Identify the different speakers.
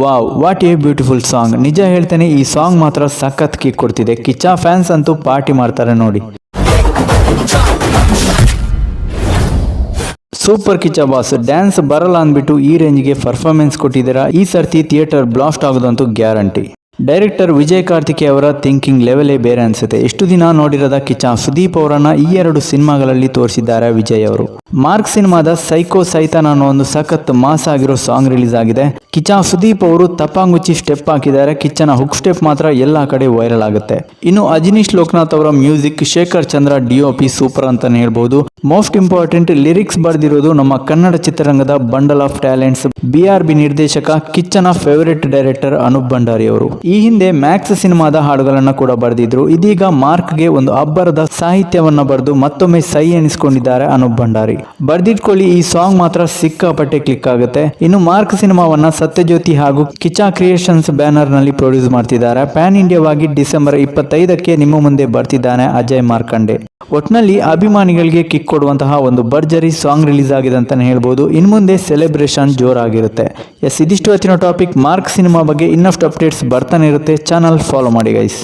Speaker 1: Wow what a beautiful song ನಿಜ ಹೇಳ್ತೇನೆ, ಈ ಸಾಂಗ್ ಮಾತ್ರ ಸಖತ್ ಕಿಕ್ ಕೊಡ್ತಿದೆ. ಕಿಚ್ಚಾ ಫ್ಯಾನ್ಸ್ ಅಂತೂ ಪಾರ್ಟಿ ಮಾಡ್ತಾರೆ ನೋಡಿ. ಸೂಪರ್ ಕಿಚ್ಚ ಬಾಸ್ ಡ್ಯಾನ್ಸ್ ಬರಲ್ಲ ಅಂದ್ಬಿಟ್ಟು ಈ ರೇಂಜ್ಗೆ ಪರ್ಫಾರ್ಮೆನ್ಸ್ ಕೊಟ್ಟಿದ್ದೀರಾ? ಈ ಸರ್ತಿ ಥಿಯೇಟರ್ ಬ್ಲಾಸ್ಟ್ ಆಗೋದಂತೂ ಗ್ಯಾರಂಟಿ ಡೈರೆಕ್ಟರ್ ವಿಜಯ್ ಕಾರ್ತಿಕೇ ಅವರ ಥಿಂಕಿಂಗ್ ಲೆವೆಲೇ ಬೇರೆ ಅನ್ಸುತ್ತೆ. ಎಷ್ಟು ದಿನ ನೋಡಿರದ ಕಿಚ್ಚ? ಸುದೀಪ್ ಅವರನ್ನ ಈ ಎರಡು ಸಿನಿಮಾಗಳಲ್ಲಿ ತೋರಿಸಿದ್ದಾರೆ ವಿಜಯ್ ಅವರು? ಮಾರ್ಕ್ ಸಿನಿಮಾದ ಸೈಕೋ ಸೈತಾನ್ ಅನ್ನೋ ಒಂದು ಸಖತ್ ಮಾಸ್ ಆಗಿರೋ ಸಾಂಗ್ ರಿಲೀಸ್ ಆಗಿದೆ. ಕಿಚ್ಚ ಸುದೀಪ್ ಅವರು ತಪ್ಪಾಂಗುಚ್ಚಿ ಸ್ಟೆಪ್ ಹಾಕಿದ್ದಾರೆ. ಕಿಚ್ಚನ ಹುಕ್ ಸ್ಟೆಪ್ ಮಾತ್ರ ಎಲ್ಲಾ ಕಡೆ ವೈರಲ್ ಆಗುತ್ತೆ. ಇನ್ನು ಅಜನೀಶ್ ಲೋಕನಾಥ್ ಅವರ music Shekhar Chandra DOP super ಅಂತಾನೆ ಹೇಳ್ಬಹುದು ಮೋಸ್ಟ್ ಇಂಪಾರ್ಟೆಂಟ್ ಲಿರಿಕ್ಸ್ ಬರೆದಿರೋದು ನಮ್ಮ ಕನ್ನಡ ಚಿತ್ರರಂಗದ bundle of talents B R B ನಿರ್ದೇಶಕ ಕಿಚ್ಚನ ಫೇವರೇಟ್ ಡೈರೆಕ್ಟರ್ ಅನೂಪ್ ಭಂಡಾರಿ ಅವರು. ಈ ಹಿಂದೆ ಮ್ಯಾಕ್ಸ್ ಸಿನಿಮಾದ ಹಾಡುಗಳನ್ನ ಕೂಡ ಬರೆದಿದ್ರು. ಇದೀಗ ಮಾರ್ಕ್ಗೆ ಒಂದು ಅಬ್ಬರದ ಸಾಹಿತ್ಯವನ್ನ ಬರೆದು ಮತ್ತೊಮ್ಮೆ ಸೈ ಎನಿಸಿಕೊಂಡಿದ್ದಾರೆ ಅನೂಪ್ ಭಂಡಾರಿ. ಬರ್ದಿಟ್ಕೊಳ್ಳಿ, ಈ ಸಾಂಗ್ ಮಾತ್ರ ಸಿಕ್ಕಾಪಟ್ಟೆ ಕ್ಲಿಕ್ ಆಗುತ್ತೆ. ಇನ್ನು ಮಾರ್ಕ್ ಸಿನಿಮಾವನ್ನ ಸತ್ಯಜ್ಯೋತಿ ಹಾಗೂ ಕಿಚಾ ಕ್ರಿಯೇಷನ್ಸ್ ಬ್ಯಾನರ್ನಲ್ಲಿ ಪ್ರೊಡ್ಯೂಸ್ ಮಾಡ್ತಿದ್ದಾರೆ. ಪ್ಯಾನ್ ಇಂಡಿಯಾವಾಗಿ ಡಿಸೆಂಬರ್ ಇಪ್ಪತ್ತೈದಕ್ಕೆ ನಿಮ್ಮ ಮುಂದೆ ಬರ್ತಿದ್ದಾನೆ ಅಜಯ್ ಮಾರ್ಕಂಡೆ. ಒಟ್ನಲ್ಲಿ ಅಭಿಮಾನಿಗಳಿಗೆ ಕಿಕ್ ಕೊಡುವಂತಹ ಒಂದು ಭರ್ಜರಿ ಸಾಂಗ್ ರಿಲೀಸ್ ಆಗಿದೆ ಅಂತಾನೆ ಹೇಳ್ಬೋದು. ಇನ್ನು ಮುಂದೆ ಸೆಲೆಬ್ರೇಷನ್ ಜೋರಾಗಿರುತ್ತೆ. ಎಸ್, ಇದಿಷ್ಟು ಹೆಚ್ಚಿನ ಟಾಪಿಕ್ ಮಾರ್ಕ್ ಸಿನಿಮಾ ಬಗ್ಗೆ ಇನ್ನಷ್ಟು ಅಪ್ಡೇಟ್ಸ್ ಬರ್ತಾನೆ ಇರುತ್ತೆ. ಚಾನಲ್ ಫಾಲೋ ಮಾಡಿ ಗೈಸ್.